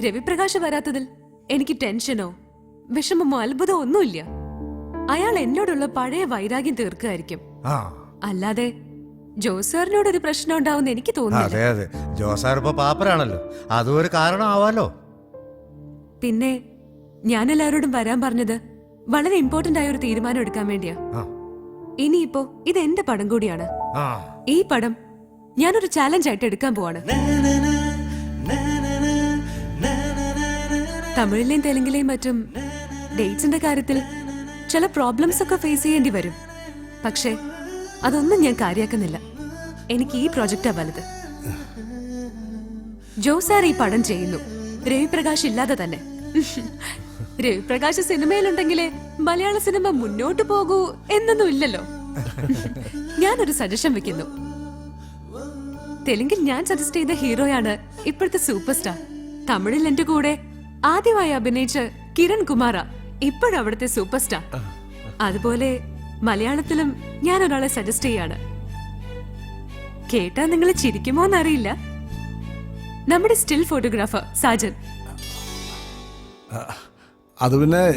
രവിപ്രകാശ് വരാത്തതിൽ എനിക്ക് ടെൻഷനോ വിഷമമോ അത്ഭുതമോ ഒന്നുമില്ല. അയാൾ എന്നോടുള്ള പഴയ വൈരാഗ്യം തീർക്കുകയായിരിക്കും ആ. അല്ലാതെ ജോസാറിനോട് ഒരു പ്രശ്നം ഉണ്ടാവും എനിക്ക് തോന്നുന്നില്ല. അതെ അതെ. ജോസാർ ഇപ്പൊ പാപ്പരാണല്ലോ. അതും ഒരു കാരണമാവാലോ. പിന്നെ ഞാൻ എല്ലാവരോടും വരാൻ പറഞ്ഞത് വളരെ ഇമ്പോർട്ടന്റ് ആയ ഒരു തീരുമാനം എടുക്കാൻ വേണ്ടിയാ. ആ. ഇനിയിപ്പോ ഇത് എന്റെ പടം കൂടിയാണ്. ആ. ഈ പടം ഞാനൊരു ചാലഞ്ച് ആയിട്ട് എടുക്കാൻ പോവാണ്. തമിഴിലെയും തെലുങ്കിലെയും മറ്റും ഡേറ്റ്സിന്റെ കാര്യത്തിൽ ചില പ്രോബ്ലംസ് ഒക്കെ ഫേസ് ചെയ്യേണ്ടി വരും. പക്ഷേ അതൊന്നും ഞാൻ കാര്യാക്കുന്നില്ല. എനിക്ക് ഈ പ്രോജക്റ്റാ വലുത്. ജോസാർ ഈ പടം ചെയ്യുന്നു. രവിപ്രകാശ് ഇല്ലാതെ തന്നെ. രവിപ്രകാശ് സിനിമയിലുണ്ടെങ്കിലേ മലയാള സിനിമ മുന്നോട്ട് പോകൂ എന്നൊന്നും ഇല്ലല്ലോ. ഞാനൊരു സജഷൻ വെക്കുന്നു. തെലുങ്കിൽ ഞാൻ സജസ്റ്റ് ചെയ്ത ഹീറോയാണ് ഇപ്പോഴത്തെ സൂപ്പർ സ്റ്റാർ തമിഴിൽ എന്റെ കൂടെ ആദ്യമായി അഭിനയിച്ച കിരൺ കുമാറ ഇപ്പോഴവിടുത്തെ സൂപ്പർ സ്റ്റാർ. അതുപോലെ മലയാളത്തിലും ഞാൻ ഒരാളെ സജസ്റ്റ് ചെയ്യാണ്. കേട്ടാ നിങ്ങൾ ചിരിക്കുമോ എന്നറിയില്ല. നമ്മുടെ സ്റ്റിൽ ഫോട്ടോഗ്രാഫർ സാജൻ. അത് പിന്നെ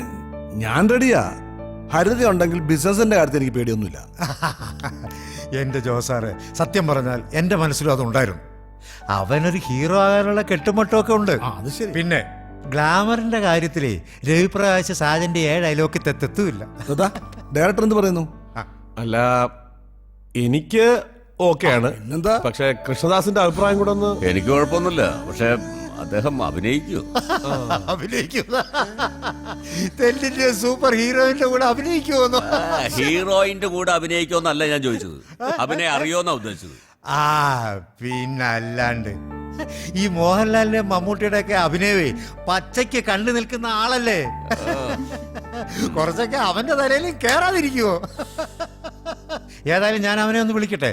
ഞാൻ റെഡിയാ. ഹരിത ഉണ്ടെങ്കിൽ ബിസിനസിന്റെ കാര്യത്തിൽ എനിക്ക് പേടിയൊന്നുമില്ല. എന്റെ ജോസാറെ സത്യം പറഞ്ഞാൽ എന്റെ മനസ്സിലും അതുണ്ടായിരുന്നു. അവനൊരു ഹീറോ ആകാനുള്ള കെട്ടുമട്ടമൊക്കെ ഉണ്ട്. പിന്നെ ഗ്ലാമറിന്റെ കാര്യത്തിലേ രവിപ്രകാശ് സാജന്റെ ഏഴ് അയലോക്ക് തെത്തെത്തുമില്ല. അതാ ഡയറക്ടർ എന്ത് പറയുന്നു? അല്ല എനിക്ക് ഓക്കെയാണ്. എന്താ പക്ഷെ കൃഷ്ണദാസിന്റെ അഭിപ്രായം കൂടെ ഒന്ന് എനിക്ക് കുഴപ്പമൊന്നുമില്ല. പക്ഷെ അദ്ദേഹം അഭിനയിക്കൂ. അഭിനയിക്കുക തെല്ലിന്റെ സൂപ്പർ ഹീറോയിന്റെ കൂടെ അഭിനയിക്കുമോ ഹീറോയിന്റെ കൂടെ അഭിനയിക്കുമെന്നല്ല ഞാൻ ചോദിച്ചത്. അഭിനയം അറിയോന്നാ ഉദ്ദേശിച്ചത്. ആ പിന്നല്ലാണ്ട്. ഈ മോഹൻലാലിന്റെ മമ്മൂട്ടിയുടെ ഒക്കെ അഭിനയവേ പച്ചയ്ക്ക് കണ്ടു നിൽക്കുന്ന ആളല്ലേ? കുറച്ചൊക്കെ അവന്റെ തലയിലും കേറാതിരിക്കുവോ? ഏതായാലും ഞാൻ അവനെ ഒന്ന് വിളിക്കട്ടെ.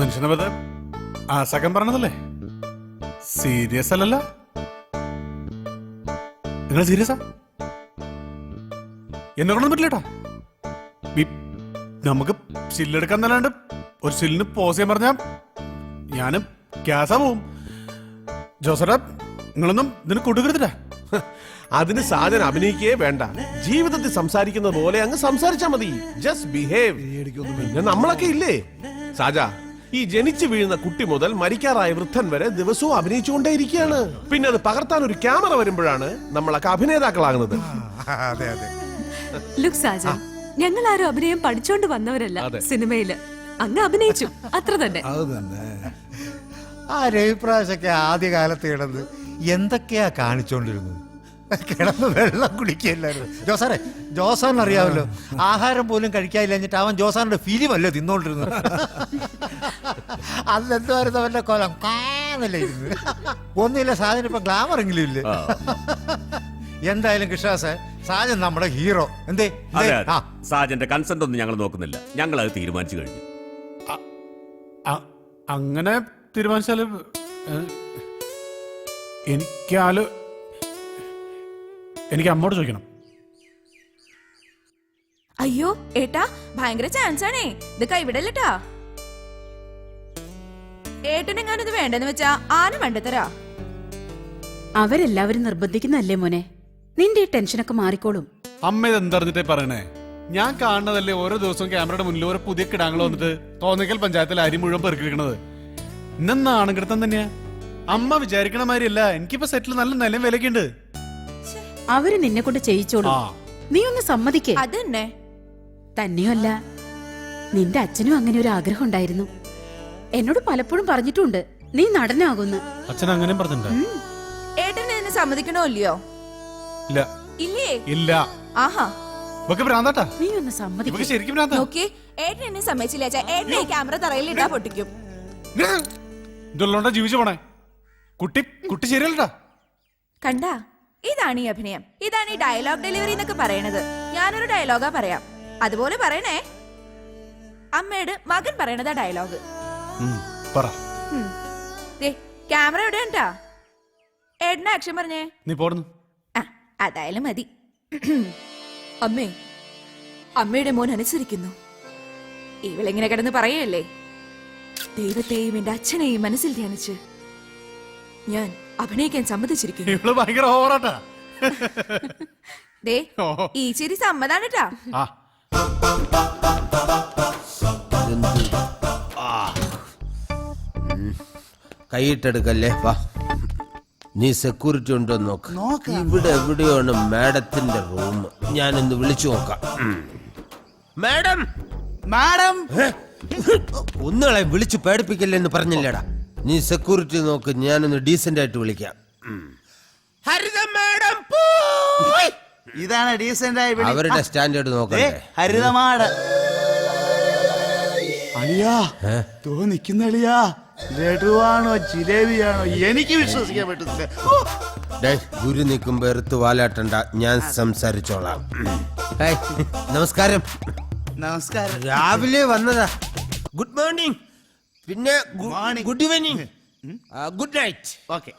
മനുഷ്യനെ ആ പറഞ്ഞതല്ലേ? സീരിയസ് അല്ലല്ല. നിങ്ങൾ സീരിയസാ എന്നെ കൊണ്ടൊന്നും പറ്റില്ലേട്ടാ നമുക്ക് സില്ലെടുക്കാൻ തന്നെ ഒരു സില്ലിന് പോസ് ചെയ്യാൻ പറഞ്ഞാ ഞാനും ക്യാസാ പോവും ജോസറ നിങ്ങളൊന്നും ഇതിന് കൊടുക്കരുതില്ല അതിന് സാധനം അഭിനയിക്കേ വേണ്ട. ജീവിതത്തിൽ സംസാരിക്കുന്ന പോലെ അങ്ങ് സംസാരിച്ചാ മതി. ജസ്റ്റ് ബിഹേവ് പിന്നെ നമ്മളൊക്കെ ഇല്ലേ? സാജ ഈ ജനിച്ചു വീഴുന്ന കുട്ടി മുതൽ മരിക്കാറായ വൃദ്ധൻ വരെ ദിവസവും അഭിനയിച്ചുകൊണ്ടേയിരിക്കുകയാണ് പിന്നെ അത് പകർത്താൻ ഒരു ക്യാമറ വരുമ്പോഴാണ് നമ്മളൊക്കെ അഭിനേതാക്കളാകുന്നത്. അതെ അതെ. ഞങ്ങൾ ആരും അഭിനയം പഠിച്ചോണ്ട് വന്നവരല്ല സിനിമയിൽ. അങ്ങ് അഭിനയിച്ചു. അത്ര തന്നെ. അത് തന്നെ. ആ രവിപ്രാശൊക്കെ ആദ്യ കാലത്ത് കിടന്ന് എന്തൊക്കെയാ കാണിച്ചോണ്ടിരുന്നത്? കിടന്ന് വെള്ളം കുടിക്കുകയല്ലായിരുന്നു ജോസാറെ ജോസാൻ അറിയാമല്ലോ. ആഹാരം പോലും കഴിക്കാനില്ലഞ്ഞിട്ട് അവൻ ജോസാറിന്റെ ഫിലിം അല്ലേ തിന്നോണ്ടിരുന്നത്? അതെന്തുവായിരുന്നു അവന്റെ കൊലം? കാന്നല്ലേ ഇരുന്ന്. ഒന്നുമില്ല സാധനം ഇപ്പൊ ഗ്ലാമർ എങ്കിലും ഇല്ല? എന്തായാലും കൃഷാസെ സാജൻ നമ്മുടെ ഹീറോ എന്തേ? അതെ ആ. സാജന്റെ കൺസെന്റ് ഒന്നും ഞങ്ങൾ നോക്കുന്നില്ല. ഞങ്ങൾ അത് തീരുമാനിച്ചു കഴിഞ്ഞു. അങ്ങനെ തീരുമാനിച്ചാൽ എനിക്ക് എനിക്കാൽ എനിക്ക് അമ്മോട് ചോദിക്കണം. അയ്യോ ഏട്ടാ ഭയങ്കര ചാൻസ് ആണേ. ഇത് കൈവിടല്ലട്ടാ. ഏട്ടനെങ്ങാനും ഇത് വേണ്ടെന്ന് വെച്ചാ ആന വേണ്ടത്തരാ അവരെല്ലാവരും നിർബന്ധിക്കുന്നല്ലേ മോനെ? നിന്റെ ഈ ടെൻഷനൊക്കെ മാറിക്കോളും. അമ്മ ഇത് എന്തറിഞ്ഞിട്ടേ പറയണേ? ഞാൻ കാണുന്നതല്ലേ ഓരോ ദിവസവും ക്യാമറയുടെ മുന്നിൽ ഓരോ പുതിയ കിടാങ്ങൾ വന്നിട്ട് തോന്നിക്കൽ പഞ്ചായത്തിൽ അരി മുഴുവൻ പെറുക്കിരിക്കണത് ഇന്നെന്നാണ് കിടത്തം തന്നെയാ അമ്മ വിചാരിക്കണ മാതിരിയല്ല. എനിക്കിപ്പോ സെറ്റിൽ നല്ല നിലയും വിലക്കുണ്ട് അവർ നിന്നെ കൊണ്ട് ചെയ്യിച്ചോളൂ. ആ. നീ ഒന്ന് സമ്മതിക്കേ. അത് തന്നെ തന്നെയല്ല നിന്റെ അച്ഛനും അങ്ങനെ ഒരു ആഗ്രഹം ഉണ്ടായിരുന്നു. എന്നോട് പലപ്പോഴും പറഞ്ഞിട്ടുണ്ട്. നീ നടനാകുന്നു. അച്ഛൻ അങ്ങനെ പറഞ്ഞിട്ടുണ്ട്. ഏട്ടൻ ഇതിന് സമ്മതിക്കണോ ഇല്ലയോ? ഇല്ല. ഇല്ലേ? ഇല്ല. ആഹാ. ഇവക്ക് ഭ്രാന്താട്ടാ? നീ ഒന്ന് ഇവക്ക് സമ്മതിക്കേ ശരിക്കും ഭ്രാന്താ? നോക്കി ഏട്ടൻ എന്നെ സമ്മതിച്ചില്ല ചാ ഏട്ടനെ ക്യാമറ തറയിൽ ഇടാ പൊട്ടിക്കും. ഇതുള്ളോണ്ടാ ജീവിച്ചു പോണേ. കുട്ടി കുട്ടി ശരിയല്ലട്ടാ കണ്ടാ ഇതാണ് ഈ അഭിനയം. ഇതാണ് ഈ ഡയലോഗ് ഡെലിവറി എന്നൊക്കെ പറയണത്. ഞാനൊരു ഡയലോഗാ പറയാം. അതുപോലെ പറയണേ. അമ്മയുടെ മകൻ പറയണതാ ഡയലോഗ് പറ. ക്യാമറ എവിടെ ഉണ്ടാ അക്ഷം ആക്ഷൻ പറഞ്ഞേ? നീ പോടുന്നു. ആ അതായാലും മതി. അമ്മേ അമ്മയുടെ മോൻ അനുസരിക്കുന്നു. ഇവളിങ്ങനെ കിടന്ന് പറയല്ലേ? ദൈവത്തെയും എന്റെ അച്ഛനെയും മനസ്സിൽ ധ്യാനിച്ച് ഞാൻ അഭിനയിക്കാൻ സമ്മതിച്ചിരിക്കുന്നു. ഇവൾ ഭയങ്കര ഓവറാട്ടാ. ദേ ഈ ചിരി സമ്മതാണ് ട്ടാ ആ. കൈയിട്ടെടുക്കല്ലേ? വാ. നീ സെക്യൂരിറ്റി ഉണ്ടോ നോക്ക് ഇവിടെ എവിടെയാണ് മാഡത്തിന്റെ റൂം ഞാൻ ഇന്ന് വിളിച്ചു നോക്കാം. Madam madam? ഒന്നുകളെ വിളിച്ചു പേടിപ്പിക്കില്ല എന്ന് പറഞ്ഞില്ലടാ നീ സെക്യൂരിറ്റി നോക്ക് ഞാനൊന്ന് ഡീസെന്റ് ആയിട്ട് വിളിക്കാം. ഹരിത മാഡം. ഇതാണ് ഡീസെന്റ് ആയി. അവരുടെ സ്റ്റാൻഡേർഡ് ദേ, നോക്കണ്ടേ ഹരിതമാട് അളിയാ? തോ നിക്കുന്ന അളിയാ ലഡുവാണോ ജിലേബിയാണോ? എനിക്ക് വിശ്വസിക്കാൻ പറ്റുന്നില്ല. ഓ, ഡേ ഗുരു നിൽക്കുമ്പോ എടുത്ത് വാലാട്ടണ്ട. ഞാൻ സംസാരിച്ചോളാം. നമസ്കാരം. നമസ്കാരം. രാവിലെ വന്നതാ. ഗുഡ് മോർണിംഗ് പിന്നെ ഗു- Morning. Good evening good night okay.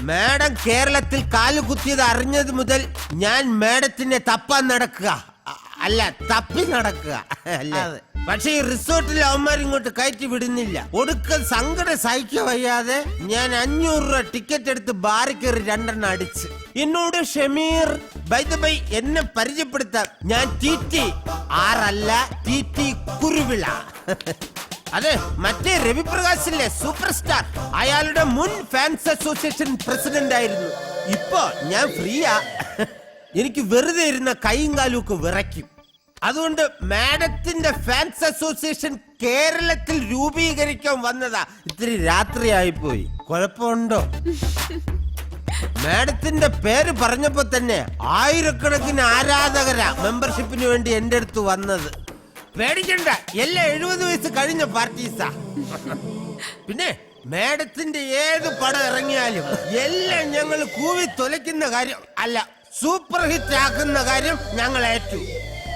Madam കേരളത്തിൽ കാൽ കുത്തിയത് അറിഞ്ഞത് മുതൽ ഞാൻ മാഡത്തിനെ തപ്പാൻ നടക്കുക. അ- അല്ല തപ്പി നടക്കുക. അല്ലാതെ അതെ. പക്ഷെ ഈ റിസോർട്ടിൽ അവന്മാരിങ്ങോട്ട് കയറ്റി വിടുന്നില്ല. ഒടുക്കൽ സങ്കടം സഹിക്ക വയ്യാതെ ഞാൻ അഞ്ഞൂറ് രൂപ ടിക്കറ്റ് എടുത്ത് ബാറി കയറി രണ്ടെണ്ണം അടിച്ച്. എന്നോട് ഷമീർ ബൈ എന്നെ പരിചയപ്പെടുത്താൻ ഞാൻ ടി ടി ആറല്ല ടി ടി കുരുവിള. അതെ മറ്റേ രവിപ്രകാശിലെ സൂപ്പർ സ്റ്റാർ അയാളുടെ മുൻ ഫാൻസ് അസോസിയേഷൻ പ്രസിഡന്റ് ആയിരുന്നു. ഇപ്പോ ഞാൻ ഫ്രീയാ എനിക്ക് വെറുതെ ഇരുന്ന കൈയും കാലും ഒക്കെ വിറയ്ക്കും. അതുകൊണ്ട് മാഡത്തിന്റെ ഫാൻസ് അസോസിയേഷൻ കേരളത്തിൽ രൂപീകരിക്കാൻ വന്നതാ. ഇത്തിരി രാത്രിയായി പോയി കുഴപ്പമുണ്ടോ? മാഡത്തിന്റെ പേര് പറഞ്ഞപ്പോ തന്നെ ആയിരക്കണക്കിന് ആരാധകരാ മെമ്പർഷിപ്പിന് വേണ്ടി എന്റെ അടുത്ത് വന്നത്. പേടിക്കണ്ട. എല്ലാ എഴുപത് വയസ്സ് കഴിഞ്ഞ പാർട്ടീസാ പിന്നെ മാഡത്തിന്റെ ഏത് പടം ഇറങ്ങിയാലും എല്ലാം ഞങ്ങൾ കൂവി തൊലയ്ക്കുന്ന കാര്യം അല്ല സൂപ്പർ ഹിറ്റ് ആക്കുന്ന കാര്യം ഞങ്ങൾ ഏറ്റു.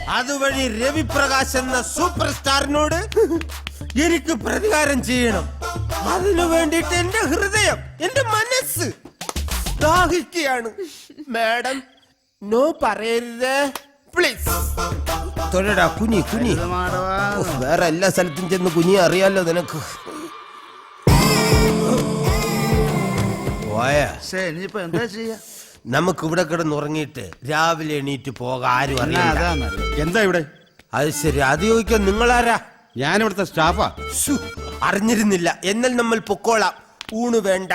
അതുവഴി രവിപ്രകാശ് എന്ന സൂപ്പർ സ്റ്റാറിനോട് എനിക്ക് പ്രതികാരം ചെയ്യണം. അതിനു വേണ്ടിയിട്ട് എന്റെ ഹൃദയം എന്റെ മനസ്സ് ദാഹിക്കുകയാണ്. മാഡം നോ പറയരുത്. പ്ലീസ് തൊഴടാ കുഞ്ഞി കുഞ്ഞി. വേറെ എല്ലാ സ്ഥലത്തും ചെന്ന് കുഞ്ഞി അറിയാലോ നിനക്ക്. പോയാ ഇനിയിപ്പോ എന്താ ചെയ്യാ? നമുക്ക് ഇവിടെ കിടന്ന് ഉറങ്ങിയിട്ട് രാവിലെ എണീറ്റ് പോകാൻ ആരും അറിയണ്ട എന്താ ഇവിടെ? അത് ശരി. അത് ചോദിക്കാൻ നിങ്ങളാരാ? ഞാനിവിടുത്തെ സ്റ്റാഫാ. ശ്ശു, അറിഞ്ഞിരുന്നില്ല. എന്നാൽ നമ്മൾ പൊക്കോളാം. ഊണ് വേണ്ട.